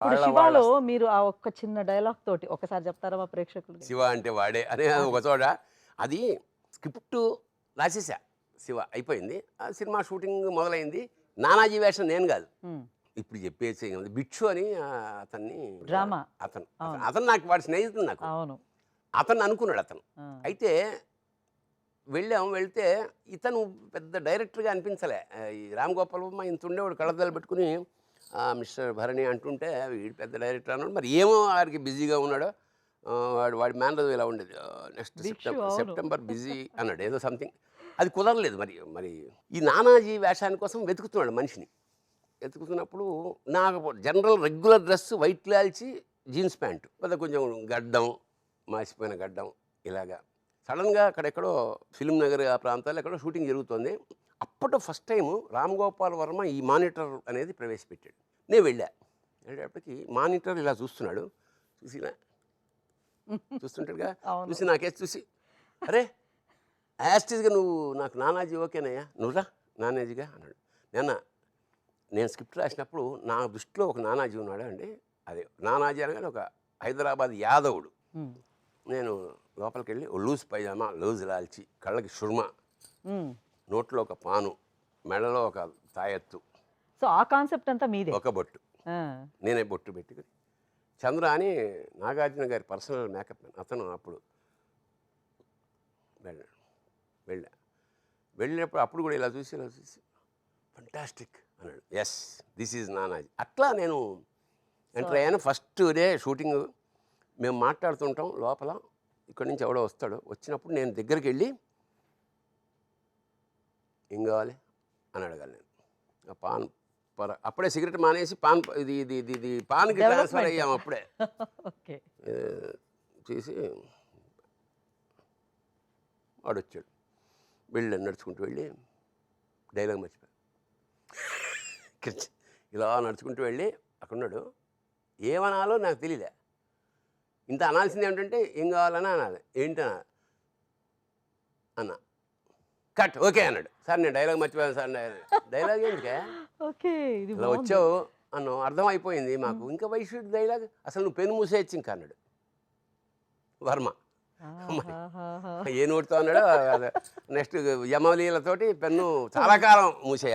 ఇప్పుడు శివాలో మీరు ఆ ఒక్క చిన్న డైలాగ్ తోటి ఒకసారి చెప్తారా మా ప్రేక్షకులు శివ అంటే వాడే అనే ఒక చోట అది స్క్రిప్ట్ రాసేసా శివ అయిపోయింది. ఆ సినిమా షూటింగ్ మొదలైంది. నానాజీ వేషం నేను కాదు. ఇప్పుడు చెప్పేసి బిచ్చు అని అతన్ని డ్రామా. అతను. అతను- నాకు వాడి స్నేహితుడు నాకు. అవును. అతను అనుకున్నాడు అతను. అయితే వెళ్ళాం వెళ్తే ఇతను పెద్ద డైరెక్టర్గా అనిపించలే. ఈ రామ్ గోపాల్ ఇంత ఉండేవాడు కళ్ళద్దాలు పెట్టుకుని "ఆ, మిస్టర్ భరణి అంటుంటే వీడు పెద్ద డైరెక్టర్ అన్నాడు. మరి ఏమో వాడికి బిజీగా ఉన్నాడో వాడు వాడి మేనర్ ఇలా ఉండేది. Next September. సెప్టెంబర్ బిజీ అన్నాడు. ఏదో సంథింగ్. అది కుదరలేదు మరి మరి ఈ నానాజీ వేషాని కోసం వెతుకుతున్నాడు మనిషిని. వెతుకుతున్నప్పుడు నాకు జనరల్ రెగ్యులర్ డ్రెస్ వైట్ లాల్చి జీన్స్ ప్యాంటు. పెద్ద కొంచెం గడ్డం మాసిపోయిన గడ్డం ఇలాగా. సడన్గా అక్కడెక్కడో ఫిలిం నగర్ ఆ ప్రాంతాల్లో ఎక్కడో షూటింగ్ జరుగుతుంది. అప్పట్లో ఫస్ట్ టైం రామ్ గోపాల్ వర్మ ఈ మానిటర్ అనేది ప్రవేశపెట్టాడు. నేను వెళ్ళా. వెళ్ళేటప్పటికి మానిటర్ ఇలా చూస్తున్నాడు. చూసి చూస్తుంటాడుగా. చూసి నాకేసి చూసి అరే యాస్టీస్గా నువ్వు నాకు నానాజీ ఓకేనయ్యా? నువ్వురా నానాజీగా అన్నాడు. నాన్న నేను స్క్రిప్ట్ రాసినప్పుడు నా దృష్టిలో ఒక నానాజీ ఉన్నాడు అండి? అదే నానాజీ అనగానే ఒక హైదరాబాద్ యాదవుడు. నేను లోపలికి వెళ్ళి లూజ్ పైజామా లూజ్ లాల్చి కళ్ళకి షుర్మ. నోట్లో ఒక పాను మెడలో ఒక తాయెత్తు సో ఆ కాన్సెప్ట్ అంతా మీదే. ఒక బొట్టు. నేనే బొట్టు పెట్టుకుని. చంద్ర అని నాగార్జున గారి పర్సనల్ మేకప్ మ్యాన్. అతను అప్పుడు వెళ్ళాడు వెళ్ళా వెళ్ళినప్పుడు అప్పుడు కూడా ఇలా చూసి ఇలా చూసి ఫంటాస్టిక్ అన్నాడు. ఎస్ దిస్ ఈజ్ నానాజీ అట్లా నేను ఎంటర్ అయ్యాను. ఫస్ట్ డే షూటింగ్ మేము మాట్లాడుతుంటాం. లోపల ఇక్కడి నుంచి ఎవడో వస్తాడు. వచ్చినప్పుడు నేను దగ్గరికి వెళ్ళి ఏం కావాలి? అని అడగాలి నేను. ఆ పాన్ అప్పుడే సిగరెట్ మానేసి పాన్ ఇది ఇది ఇది ఇది పాన్కి ట్రాన్స్ఫర్. అయ్యాము అప్పుడే. చేసి వాడు వచ్చాడు వెళ్ళి నడుచుకుంటూ వెళ్ళి డైలాగ్ మర్చిపోయా. ఇక్కడ చి- ఇలా నడుచుకుంటూ వెళ్ళి అక్కడ ఉన్నాడు ఏమనాలో నాకు తెలియలే ఇంత అనాల్సింది ఏమిటంటే ఏం కావాలని అనాలి. ఏంటనా అన్న. కట్ ఓకే అన్నాడు. సార్ నేను డైలాగ్ మర్చిపోయాను సార్ డైలాగ్ ఎందుకే ఓకే ఇది ఇలా. వచ్చావు అన్నాం అర్థం అయిపోయింది మాకు ఇంకా వైషుడ్ డైలాగ్ అసలు నువ్వు పెను మూసేయచ్చు ఇంకా అన్నాడు. వర్మ. ఏ నోటితో అన్నాడు నెక్స్ట్ యమలీలతోటి పెన్ను చాలా కాలం మూసేయాలి.